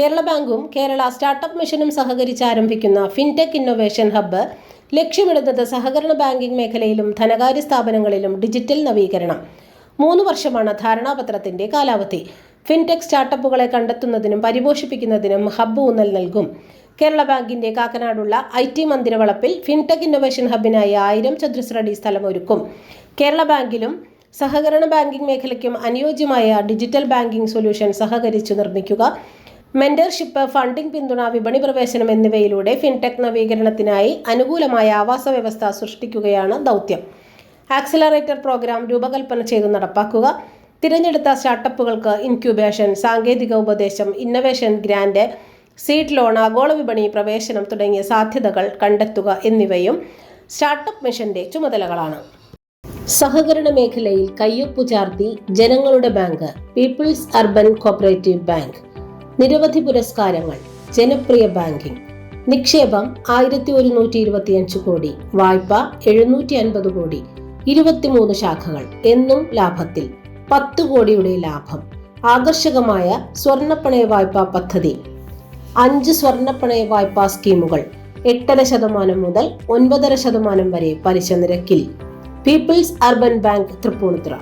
കേരള ബാങ്കും കേരള സ്റ്റാർട്ടപ്പ് മിഷനും സഹകരിച്ച് ആരംഭിക്കുന്ന ഫിൻടെക് ഇന്നൊവേഷൻ ഹബ്ബ് ലക്ഷ്യമിടുന്നത് സഹകരണ ബാങ്കിംഗ് മേഖലയിലും ധനകാര്യ സ്ഥാപനങ്ങളിലും ഡിജിറ്റൽ നവീകരണം. മൂന്ന് വർഷമാണ് ധാരണാപത്രത്തിന്റെ കാലാവധി. ഫിൻടെക് സ്റ്റാർട്ടപ്പുകളെ കണ്ടെത്തുന്നതിനും പരിപോഷിപ്പിക്കുന്നതിനും ഹബ്ബ് ഊന്നൽ നൽകും. കേരള ബാങ്കിന്റെ കാക്കനാടുള്ള ഐ ടി മന്ദിരവളപ്പിൽ ഫിൻടെക് ഇന്നൊവേഷൻ ഹബിനായി ആയിരം ചതുരശ്രടി സ്ഥലം ഒരുക്കും. കേരള ബാങ്കിലും സഹകരണ ബാങ്കിംഗ് മേഖലയ്ക്കും അനുയോജ്യമായ ഡിജിറ്റൽ ബാങ്കിംഗ് സൊല്യൂഷൻ സഹകരിച്ചു നിർമ്മിക്കുക മെന്റർഷിപ്പ് ഫണ്ടിംഗ് പിന്തുണ വിപണി പ്രവേശനം എന്നിവയിലൂടെ ഫിൻടെക് നവീകരണത്തിനായി അനുകൂലമായ ആവാസ വ്യവസ്ഥ സൃഷ്ടിക്കുകയാണ് ദൗത്യം. ആക്സിലറേറ്റർ പ്രോഗ്രാം രൂപകൽപ്പന ചെയ്തു നടപ്പാക്കുക. തിരഞ്ഞെടുത്ത സ്റ്റാർട്ടപ്പുകൾക്ക് ഇൻക്യുബേഷൻ സാങ്കേതിക ഉപദേശം ഇന്നവേഷൻ ഗ്രാൻഡ് സീഡ് ലോൺ ആഗോള വിപണി പ്രവേശനം തുടങ്ങിയ സാധ്യതകൾ കണ്ടെത്തുക എന്നിവയും സ്റ്റാർട്ടപ്പ് മിഷന്റെ ചുമതലകളാണ്. സഹകരണ മേഖലയിൽ കയ്യൊപ്പു ചാർത്തി ജനങ്ങളുടെ bank people's urban cooperative bank. നിരവധി പുരസ്കാരങ്ങൾ ജനപ്രിയ ബാങ്കിംഗ് നിക്ഷേപം ആയിരത്തി ഒരുന്നൂറ്റി ഇരുപത്തിയഞ്ച് കോടി വായ്പ എഴുന്നൂറ്റി അൻപത് കോടി ഇരുപത്തിമൂന്ന് ശാഖകൾ എന്നും ലാഭത്തിൽ പത്ത് കോടിയുടെ ലാഭം ആകർഷകമായ സ്വർണപ്പണയ വായ്പാ പദ്ധതി അഞ്ച് സ്വർണപ്പണയ വായ്പാ സ്കീമുകൾ എട്ടര ശതമാനം മുതൽ ഒൻപതര ശതമാനം വരെ പലിശ നിരക്കിൽ പീപ്പിൾസ് അർബൻ ബാങ്ക് തൃപ്പൂണിത്തുറ.